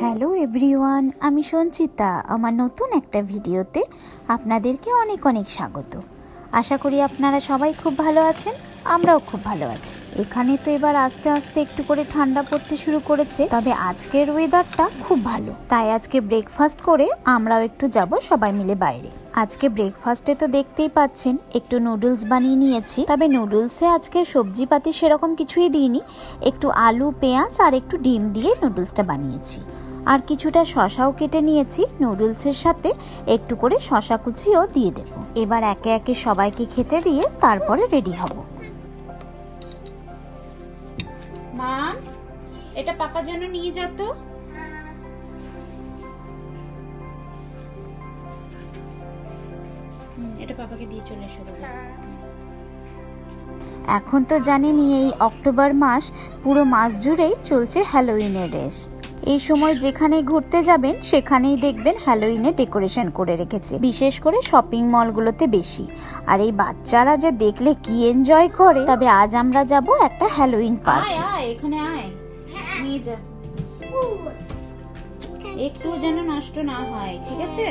Hello everyone আমি সঞ্চিতা। আমার নতুন একটা ভিডিওতে আপনাদেরকে অনেক অনেক স্বাগত। আশা করি আপনারা সবাই খুব ভালো আছেন, আমরাও খুব ভালো আছি। এখানে তো এবার আস্তে আস্তে একটু করে ঠান্ডা পড়তে শুরু করেছে, তবে আজকের ওয়েদারটা খুব ভালো। তাই আজকে ব্রেকফাস্ট করে আমরাও একটু যাব সবাই মিলে বাইরে। আজকে ব্রেকফাস্টে তো দেখতেই পাচ্ছেন, একটু নুডলস বানিয়ে নিয়েছি। তবে নুডলসে আজকে সবজিপাতি সেরকম কিছুই দিইনি। একটু আলু, পেঁয়াজ আর একটু ডিম দিয়ে নুডলসটা বানিয়েছি। আর কিছুটা শশাও কেটে নিয়েছি নুডলসের সাথে। একটু করে শশা কুচিও দিয়ে দেব। এবার একে একে সবাইকে খেতে দিয়ে তারপরে রেডি হব। মা এটা পাপার জন্য নিয়ে যা তো এটা পাপাকে দিয়ে চলে এসো এখন তো জানেনই এই অক্টোবর মাস পুরো মাস জুড়েই চলছে হ্যালোইনের রেস এই সময় যেখানে ঘুরতে যাবেন, সেখানেই দেখবেন হ্যালোইনে ডেকোরেশন করে রেখেছে। বিশেষ করে শপিং মলগুলোতে বেশি। আর এই বাচ্চারা যে দেখলে কি এনজয় করে, তবে আজ আমরা যাব একটা হ্যালোইন পার্ক এখানে আয়। নিয়ে যা। একটু যেন নষ্ট না হয়, ঠিক আছে?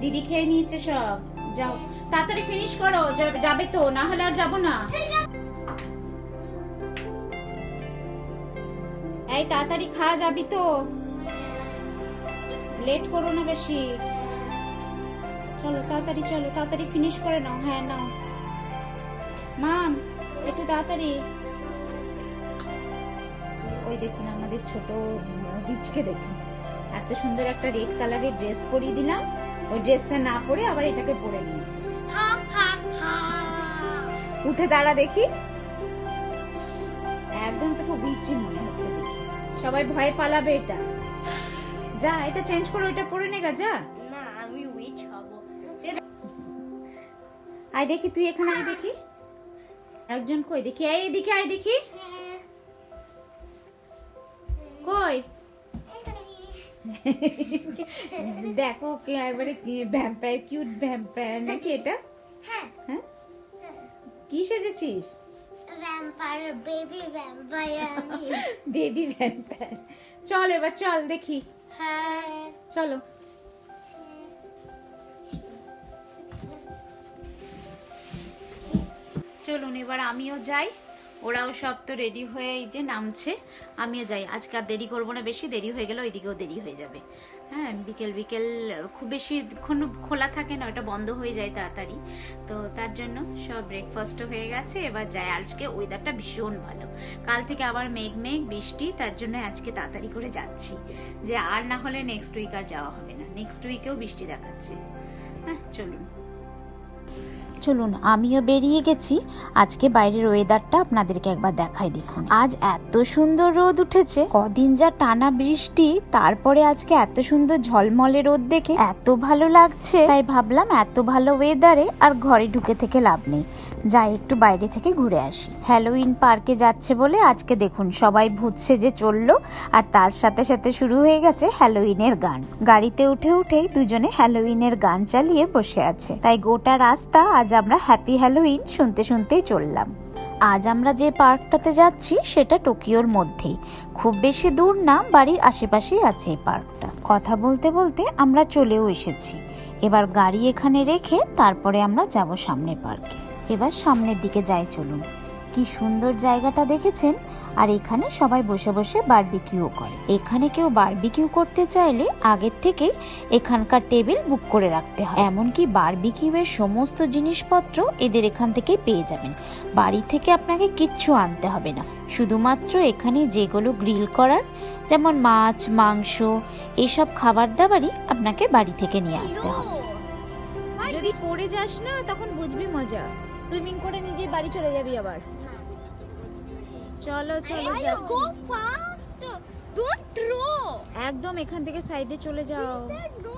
দিদি খেয়ে নিয়েছে সব। যাও। তাড়াতাড়ি ফিনিশ করো যাবে তো, না হলে আর যাব না। এই তাড়াতাড়ি খাওয়া যাবি তো। লেট করো না বেশি। চলো তাড়াতাড়ি চলো তাড়াতাড়ি ফিনিশ করে নাও। হ্যাঁ নাও। মাম একটু তাড়াতাড়ি। ওই দেখুন আমাদের ছোট রিচকে দেখুন। এত সুন্দর একটা রেড কালারের ড্রেস পরিয়ে দিলাম। ওই ড্রেসটা না পরে আবার এটাকে পরে নিয়েছি। উঠে দাঁড়া দেখি। একদম তো খুব বিচি মনে হচ্ছে। সবাই ভয় পালাবে এটা। যা এটা চেঞ্জ করে ওইটা পরে নেগা যা। না আমি উইচ হব। আয় দেখি তুই এখানে আয় দেখি। একজন কই? দেখি এই এদিকে আয় দেখি। কই? দেখো কি একবারে ভ্যাম্পায়ার কিউট ভ্যাম্পায়ার নাকি এটা? হ্যাঁ। হ্যাঁ? কি সেজেছিস? Vampire baby vampire baby vampire চল এবার চল দেখি। হ্যাঁ। চলো। চলুন এবার আমিও যাই। ওরাও সব তো রেডি হয়ে এই যে নামছে। আমিও যাই। আজকে আর দেরি করব না বেশি দেরি হয়ে গেলে ওইদিকেও দেরি হয়ে যাবে। হ্যাঁ বিকেল বিকেল খুব বেশি খোলা থাকে না, ওটা বন্ধ হয়ে যায় তাড়াতাড়ি। তো তার জন্য সব ব্রেকফাস্টও হয়ে গেছে, এবার যায় আজকে ওয়েদারটা ভীষণ ভালো। কাল থেকে আবার মেঘ মেঘ, বৃষ্টি, তার জন্য আজকে তাড়াতাড়ি করে যাচ্ছি। যে আর না হলে নেক্সট উইক আর যাওয়া হবে না। নেক্সট উইকেও বৃষ্টি দেখাচ্ছে। হ্যাঁ চলুন। চলুন, আমিও বেরিয়ে গেছি। আজকে বাইরের ওয়েদারটা আপনাদেরকে একবার দেখাই দেখুন। আজ এত সুন্দর রোদ উঠেছে, কদিন যা টানা বৃষ্টি, তারপরে আজকে এত সুন্দর ঝলমলে রোদ দেখে এত ভালো লাগছে। তাই ভাবলাম এত ভালো ওয়েদারে আর ঘরে ঢুকে থেকে লাভ নেই। যাই, একটু বাইরে থেকে ঘুরে আসি। হ্যালোইন পার্কে যাচ্ছে বলে আজকে দেখুন, সবাই ভূত সেজে চলল, আর তার সাথে সাথে শুরু হয়ে গেছে হ্যালোইনের গান। গাড়িতে উঠে উঠেই দুজনে হ্যালোইনের গান চালিয়ে বসে আছে। তাই গোটা রাস্তা আজ আমরা হ্যাপি হ্যালোইন শুনতে শুনতেই চললাম। আজ আমরা যে পার্কটাতে যাচ্ছি, সেটা টোকিওর মধ্যেই। খুব বেশি দূর না, বাড়ির আশেপাশেই আছে এই পার্কটা। কথা বলতে বলতে আমরা চলেও এসেছি। এবার গাড়ি এখানে রেখে তারপরে আমরা যাব সামনের পার্কে। এবার সামনের দিকে যাই চলুন। কি সুন্দর জায়গাটা দেখেছেন? আর এখানে সবাই বসে বসে বারবিকিউ করে। এখানে কেউ বারবিকিউ করতে চাইলে আগের থেকেই এখানকার টেবিল বুক করে রাখতে হয়। এমনকি বারবিকিউয়ের সমস্ত জিনিসপত্র এদের এখান থেকেই পেয়ে যাবেন। বাড়ি থেকে আপনাকে কিচ্ছু আনতে হবে না। শুধুমাত্র এখানে যেগুলো গ্রিল করার যেমন মাছ মাংস এসব খাবার দাবারই আপনাকে বাড়ি থেকে নিয়ে আসতে হবে। যদি পড়ে যাস না তখন বুঝবি মজা। সুইমিং করে নিজে বাড়ি চলে যাবি আবার। চলো চলো একদম এখান থেকে সাইডে চলে যাও।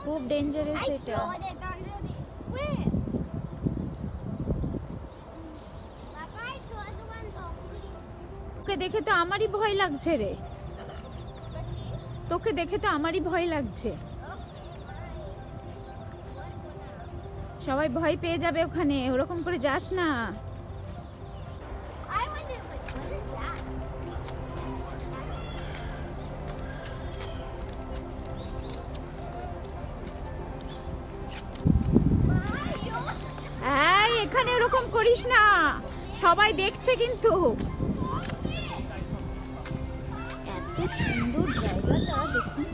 খুব ডেঞ্জারাস I এটা। তোকে দেখে তো আমারই ভয় লাগছে রে। তোকে দেখে তো আমারই ভয় লাগছে। সবাই ভয় পেয়ে যাবে ওখানে, ওরকম করে যাস না। এখানে ওরকম করিস না। সবাই দেখছে কিন্তু। এত সুন্দর জায়গাটা দেখুন।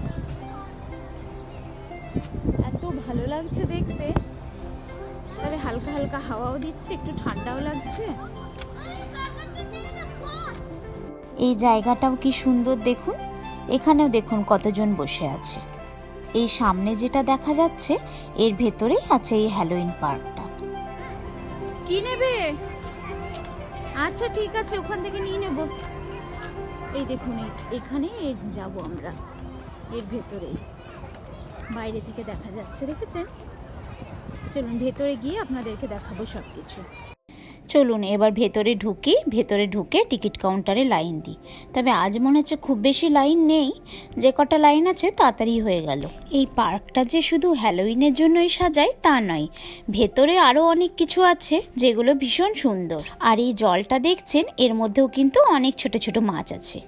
এত ভালো লাগছে দেখতে। আরে হালকা হালকা হাওয়াও দিচ্ছে একটু ঠান্ডাও লাগছে। এই জায়গাটাও কি সুন্দর দেখুন? এখানেও দেখুন কতজন বসে আছে। এই সামনে যেটা দেখা যাচ্ছে এর ভেতরেই আছে এই হ্যালোইন পার্কটা। কি নেবে? আচ্ছা ঠিক আছে ওখান থেকে নিয়ে নেব। এই দেখুন এখানে যাব আমরা এর ভেতরে বাইরে থেকে দেখা যাচ্ছে দেখেছেন? চলুন, ভেতরে গিয়ে আপনাদেরকে দেখাবো সব কিছু চলুন, এবার ভেতরে ঢুকি, ভেতরে ঢুকে টিকিট কাউন্টারে লাইন দিই। তবে আজ মনে হচ্ছে খুব বেশি লাইন নেই, যে কটা লাইন আছে তাড়াতাড়ি হয়ে গেল। এই পার্কটা যে শুধু হ্যালোইনের জন্যই সাজায় তা নয়, ভেতরে আরও অনেক কিছু আছে, যেগুলো ভীষণ সুন্দর। আর এই জলটা দেখছেন, এর মধ্যেও কিন্তু অনেক ছোট ছোট মাছ আছে।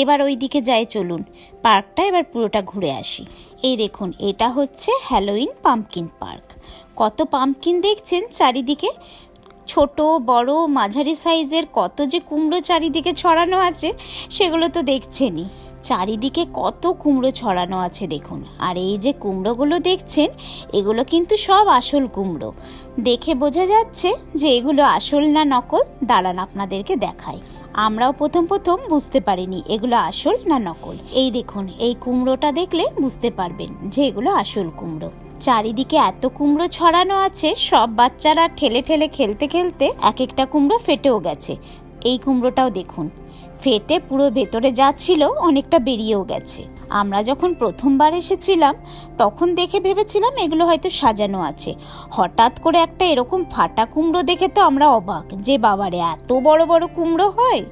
এবার ওই দিকে যাই, চলুন। পার্কটা এবার পুরোটা ঘুরে আসি। এই দেখুন, এটা হচ্ছে হ্যালোইন পাম্পকিন পার্ক। কত পাম্পকিন দেখছেন চারিদিকে? ছোট, বড়, মাঝারি সাইজের কত যে কুমড়ো চারিদিকে ছড়ানো আছে, সেগুলো তো দেখছেনই। চারিদিকে কত কুমড়ো ছড়ানো আছে দেখুন। আর এই যে কুমড়োগুলো দেখছেন, এগুলো কিন্তু সব আসল কুমড়ো। দেখে বোঝা যাচ্ছে যে এগুলো আসল না নকল, দাঁড়ান আপনাদেরকে দেখাই। আমরাও প্রথম প্রথম বুঝতে পারিনি এগুলো আসল না নকল। এই দেখুন, এই কুমড়োটা দেখলে বুঝতে পারবেন যে এগুলো আসল কুমড়ো। চারিদিকে এত কুমড়ো ছড়ানো আছে, সব বাচ্চারা ঠেলে ঠেলে খেলতে খেলতে এক একটা কুমড়ো ফেটেও গেছে। এই কুমড়োটাও দেখুন, ফেটে পুরো ভেতরে যা ছিল অনেকটা বেরিয়েও গেছে। আমরা যখন প্রথমবার এসেছিলাম, তখন দেখে ভেবেছিলাম এগুলো হয়তো সাজানো আছে। হঠাৎ করে একটা এরকম ফাটা কুমড়ো দেখে তো আমরা অবাক যে বাবারে, এত বড় বড় কুমড়ো হয়!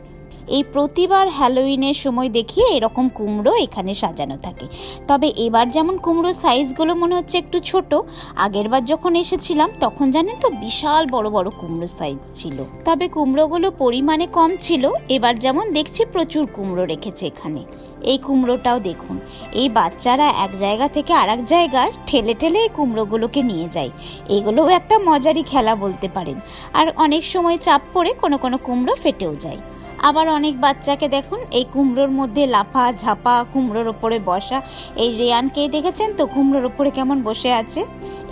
এই প্রতিবার হ্যালোইনের সময় দেখিয়ে এরকম কুমড়ো এখানে সাজানো থাকে। তবে এবার যেমন কুমড়ো সাইজগুলো মনে হচ্ছে একটু ছোট, আগেরবার যখন এসেছিলাম তখন জানেন তো বিশাল বড় বড় কুমড়ো সাইজ ছিল। তবে কুমড়োগুলো পরিমাণে কম ছিল, এবার যেমন দেখছি প্রচুর কুমড়ো রেখেছে এখানে। এই কুমড়োটাও দেখুন, এই বাচ্চারা এক জায়গা থেকে আরেক জায়গা ঠেলে ঠেলে এই কুমড়োগুলোকে নিয়ে যায়। এগুলোও একটা মজারই খেলা বলতে পারেন। আর অনেক সময় চাপ পড়ে কোনো কোনো কুমড়ো ফেটেও যায়। আবার অনেক বাচ্চাকে দেখুন, এই কুমড়োর মধ্যে লাফা, ঝাপা, কুমড়োর ওপরে বসা। এই রেয়ানকেই দেখেছেন তো, কুমড়োর ওপরে কেমন বসে আছে?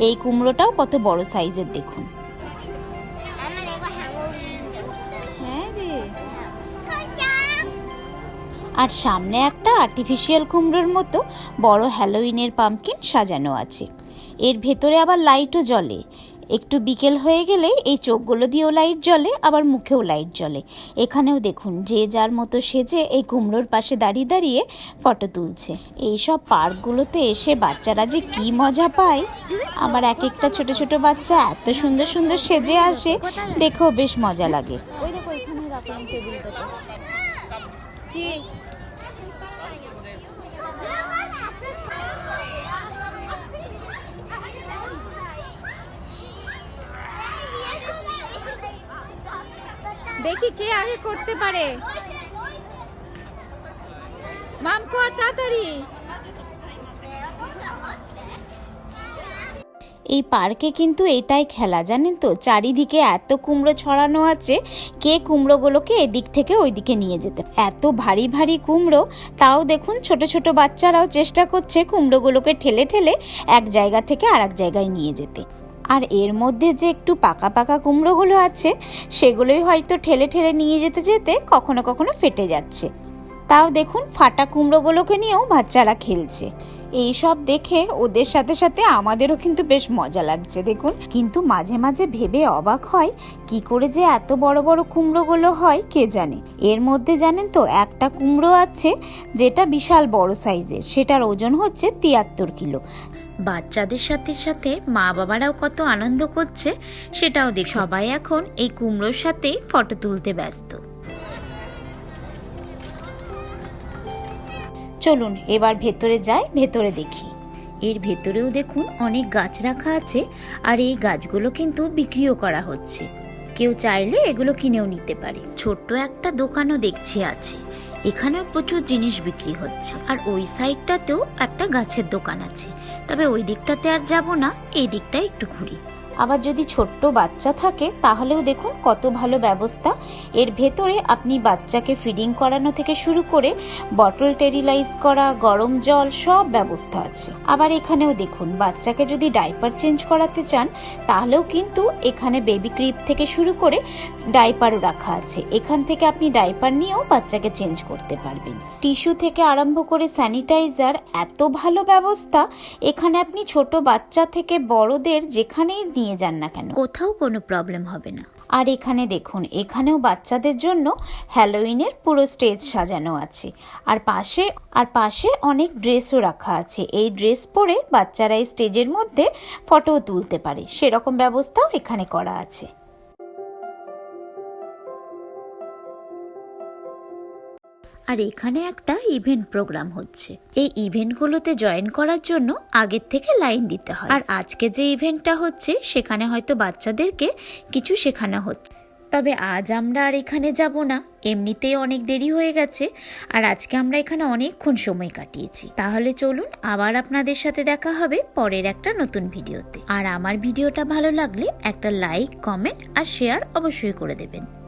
এই কুমড়োটাও কত বড় সাইজের দেখুন। হ্যাঁ আর সামনে একটা আর্টিফিশিয়াল কুমড়োর মতো বড় হ্যালোইনের পাম্পকিন সাজানো আছে। এর ভেতরে আবার লাইটও জ্বলে। একটু বিকেল হয়ে গেলে এই চোখগুলো দিয়েও লাইট জ্বলে, আবার মুখেও লাইট জ্বলে। এখানেও দেখুন, যে যার মতো সেজে এই কুমড়োর পাশে দাঁড়িয়ে দাঁড়িয়ে ফটো তুলছে। এইসব পার্কগুলোতে এসে বাচ্চারা যে কি মজা পায়! আবার এক একটা ছোট ছোট বাচ্চা এত সুন্দর সুন্দর সেজে আসে, দেখেও বেশ মজা লাগে। কি? দেখি কে আগে করতে পারে। মাম, কর তাড়াতাড়ি। এই পার্কে কিন্তু এটাই খেলা, জানেন তো? চারিদিকে এত কুমড়ো ছড়ানো আছে, কে কুমড়োগুলোকে এদিক থেকে ওইদিকে নিয়ে যেতে এত ভারী ভারী কুমড়ো, তাও দেখুন ছোট ছোট বাচ্চারাও চেষ্টা করছে কুমড়োগুলোকে ঠেলে ঠেলে এক জায়গা থেকে আর জায়গায় নিয়ে যেতে। আর এর মধ্যে যে একটু পাকা পাকা কুমড়োগুলো আছে, সেগুলোই হয়তো ঠেলে ঠেলে নিয়ে যেতে যেতে কখনো কখনো ফেটে যাচ্ছে। তাও দেখুন, ফাটা কুমড়োগুলোকে নিয়েও বাচ্চারা খেলছে। এই সব দেখে ওদের সাথে সাথে আমাদেরও কিন্তু বেশ মজা লাগছে, দেখুন। কিন্তু মাঝে মাঝে ভেবে অবাক হয়, কি করে যে এত বড় বড় কুমড়োগুলো হয়, কে জানে? এর মধ্যে জানেন তো, একটা কুমড়ো আছে, যেটা বিশাল বড় সাইজের, সেটার ওজন হচ্ছে তিয়াত্তর কিলো। বাচ্চাদের সাথে সাথে মা বাবারাও কত আনন্দ করছে, সেটাও দেখ। সবাই এখন এই কুমড়োর সাথে ফটো তুলতে ব্যস্ত। চলুন, এবার ভেতরে যাই, ভেতরে দেখি। এর ভেতরেও দেখুন অনেক গাছ রাখা আছে, আর এই গাছগুলো কিন্তু বিক্রিও করা হচ্ছে। কেউ চাইলে এগুলো কিনেও নিতে পারে। ছোট্ট একটা দোকানও দেখছি আছে। এখানেও প্রচুর জিনিস বিক্রি হচ্ছে। আর ওই সাইডটাতেও একটা গাছের দোকান আছে। তবে ওই দিকটাতে আর যাব না, এই দিকটায় একটু ঘুরি। আবার যদি ছোট্ট বাচ্চা থাকে, তাহলেও দেখুন কত ভালো ব্যবস্থা। এর ভেতরে আপনি বাচ্চাকে ফিডিং করানো থেকে শুরু করে বটল টেরিলাইজ করা, গরম জল, সব ব্যবস্থা আছে। আবার এখানেও দেখুন, বাচ্চাকে যদি ডাইপার চেঞ্জ করাতে চান, তাহলেও কিন্তু এখানে বেবি ক্রিপ থেকে শুরু করে ডাইপারও রাখা আছে। এখান থেকে আপনি ডাইপার নিয়েও বাচ্চাকে চেঞ্জ করতে পারবেন। টিস্যু থেকে আরম্ভ করে স্যানিটাইজার এত ভালো ব্যবস্থা। এখানে আপনি ছোট বাচ্চা থেকে বড়দের যেখানেই নিয়ে যান না কেন? কোথাও কোনো প্রবলেম হবে না। আর এখানে দেখুন এখানেও বাচ্চাদের জন্য হ্যালোইনের পুরো স্টেজ সাজানো আছে। আর পাশে আর পাশে অনেক ড্রেসও রাখা আছে। এই ড্রেস পরে বাচ্চারা এই স্টেজের মধ্যে ফটো তুলতে পারে। সেরকম ব্যবস্থাও এখানে করা আছে। আর এখানে একটা ইভেন্ট প্রোগ্রাম হচ্ছে। এই ইভেন্টগুলোতে জয়েন করার জন্য আগের থেকে লাইন দিতে হয়। আর আজকে যে ইভেন্টটা হচ্ছে, সেখানে হয়তো বাচ্চাদেরকে কিছু শেখানো হচ্ছে। তবে আজ আমরা আর এখানে যাব না। এমনিতেই অনেক দেরি হয়ে গেছে। আর আজকে আমরা এখানে অনেকক্ষণ সময় কাটিয়েছি। তাহলে চলুন আবার আপনাদের সাথে দেখা হবে পরের একটা নতুন ভিডিওতে। আর আমার ভিডিওটা ভালো লাগলে একটা লাইক কমেন্ট আর শেয়ার অবশ্যই করে দেবেন।